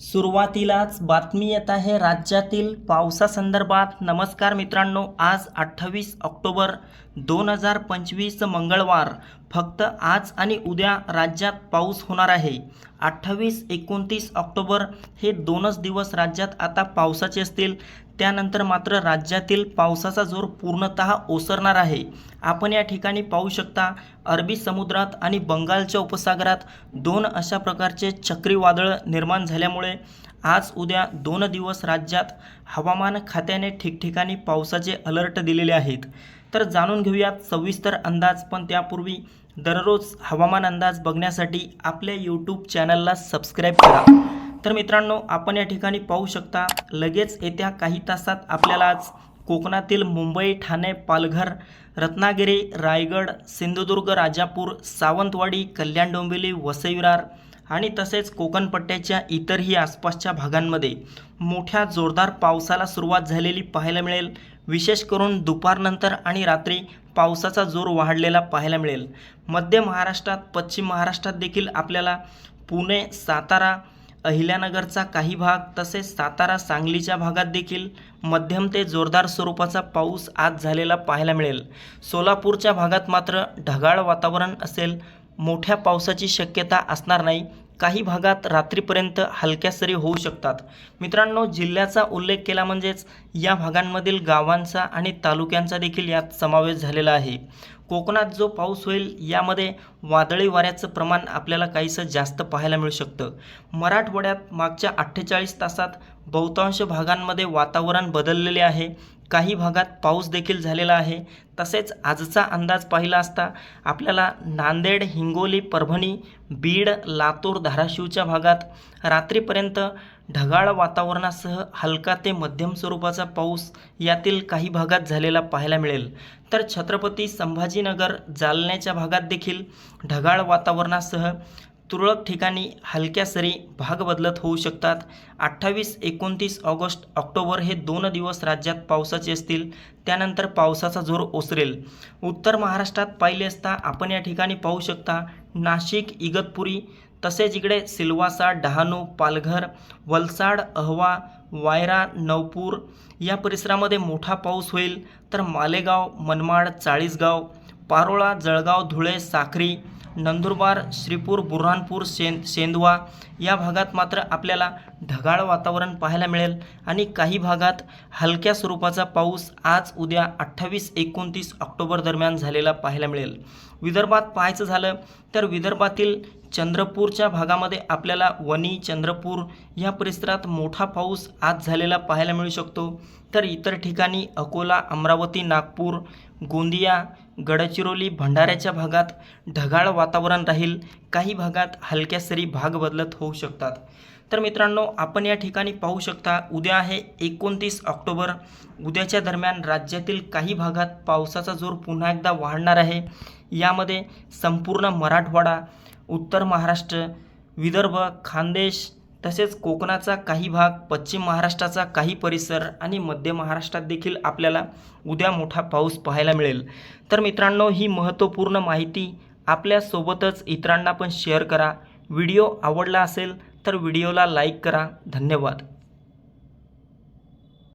सुरुवातीलाच बातमी येत आहे राज्यातील पावसासंदर्भात. नमस्कार मित्रांनो आज अठ्ठावीस ऑक्टोबर दोन हजार पंचवीस मंगळवार. फक्त आज आणि उद्या राज्यात पाऊस होणार आहे. अठ्ठावीस एकोणतीस ऑक्टोबर हे दोनच दिवस राज्यात आता पावसाचे असतील. त्यानंतर मात्र राज्यातील पावसाचा जोर पूर्णतः ओसरणार आहे. आपण या ठिकाणी पाहू शकता अरबी समुद्रात आणि बंगालच्या उपसागरात दोन अशा प्रकारचे चक्रीवादळ निर्माण झाल्यामुळे आज उद्या दोन दिवस राज्यात हवामान खात्याने ठिकठिकाणी पावसाचे अलर्ट दिलेले आहेत. तर जाणून घेऊयात सविस्तर अंदाज पण त्यापूर्वी दररोज हवामान अंदाज बघण्यासाठी आपल्या यूट्यूब चॅनलला सबस्क्राईब करा. तर मित्रांनो आपण या ठिकाणी पाहू शकता लगेच येत्या काही तासात आपल्याला आज कोकणातील मुंबई ठाणे पालघर रत्नागिरी रायगड सिंधुदुर्ग राजापूर सावंतवाडी कल्याण डोंबिवली वसई विरार आणि तसेच कोकणपट्ट्याच्या इतरही आसपासच्या भागांमध्ये मोठ्या जोरदार पावसाला सुरुवात झालेली पाहायला मिळेल. विशेष करून दुपारनंतर आणि रात्री पावसाचा जोर वाढलेला पाहायला मिळेल. मध्य महाराष्ट्रात पश्चिम महाराष्ट्रात देखील आपल्याला पुणे सातारा अहिल्यानगरचा काही भाग तसेच सातारा सांगलीच्या भागात देखील मध्यम ते जोरदार स्वरूपाचा पाऊस आज झालेला पाहायला मिळेल. सोलापूरच्या भागात मात्र ढगाळ वातावरण असेल. मोठ्या पावसाची शक्यता असणार नाही. काही भागात रात्रीपर्यंत हलक्या सरी होऊ शकतात. मित्रांनो जिल्ह्याचा उल्लेख केला म्हणजेच या भागांमधील गावांचा आणि तालुक्यांचा देखील यात समावेश झालेला आहे. कोकणात जो पाऊस होईल यामध्ये वादळी वाऱ्याचं प्रमाण आपल्याला काहीसं जास्त पाहायला मिळू शकतं. मराठवाड्यात मागच्या अठ्ठेचाळीस तासात बहुतांश भागांमध्ये वातावरण बदललेले आहे. काही भागात पाऊस देखील झालेला आहे. तसेच आजचा अंदाज पाहिला असता आपल्याला नांदेड हिंगोली परभणी बीड लातूर धाराशिवच्या भागात रात्रीपर्यंत ढगाळ वातावरणासह हलका ते मध्यम स्वरूपाचा पाऊस यातील काही भागात झालेला पाहायला मिळेल. तर छत्रपती संभाजीनगर जालन्याच्या भागात देखील ढगाळ वातावरणासह तुरळक ठिकाणी हलक्या सरी भाग बदलत होऊ शकतात. अठ्ठावीस एकोणतीस ऑगस्ट ऑक्टोबर हे दोन दिवस राज्यात पावसाचे असतील. त्यानंतर पावसाचा जोर ओसरेल. उत्तर महाराष्ट्रात पाहिले असता आपण या ठिकाणी पाहू शकता नाशिक इगतपुरी तसेच इकडे सिल्वासा डहाणू पालघर वलसाड अहवा वायरा नवपूर या परिसरामध्ये मोठा पाऊस होईल तर मालेगाव मनमाड चाळीसगाव पारोळा जळगाव धुळे साखरी नंदुरबार श्रीपूर बुऱ्हाणपूर शें शेंदवा या भागात मात्र आपल्याला ढगाळ वातावरण पाहायला मिळेल आणि काही भागात हलक्या स्वरूपाचा पाऊस आज उद्या अठ्ठावीस एकोणतीस ऑक्टोबर दरम्यान झालेला पाहायला मिळेल. विदर्भात पाहायचं झालं तर विदर्भातील चंद्रपूरच्या भागामध्ये आपल्याला वणी चंद्रपूर या परिसरात मोठा पाऊस आज झालेला पाहायला मिळू शकतो. तर इतर ठिकाणी अकोला अमरावती नागपूर गोंदिया गडचिरोली भंडाऱ्याच्या भागात ढगाळ वातावरण राहील. काही भागात हलक्या सरी भाग बदलत होऊ शकतात. तर मित्रांनो आपण या ठिकाणी पाहू शकता उद्या आहे एकोणतीस ऑक्टोबर. उद्याच्या दरम्यान राज्यातील काही भागात पावसाचा जोर पुन्हा एकदा वाढणार आहे. यामध्ये संपूर्ण मराठवाडा उत्तर महाराष्ट्र विदर्भ खानदेश तसेच कोकणाचा काही भाग पश्चिम महाराष्ट्राचा काही परिसर आणि मध्य महाराष्ट्रात देखील आपल्याला उद्या मोठा पाऊस पाहायला मिळेल. तर मित्रांनो ही महत्त्वपूर्ण माहिती आपल्यासोबतच इतरांना पण शेअर करा. व्हिडिओ आवडला असेल तर व्हिडिओला लाईक करा. धन्यवाद.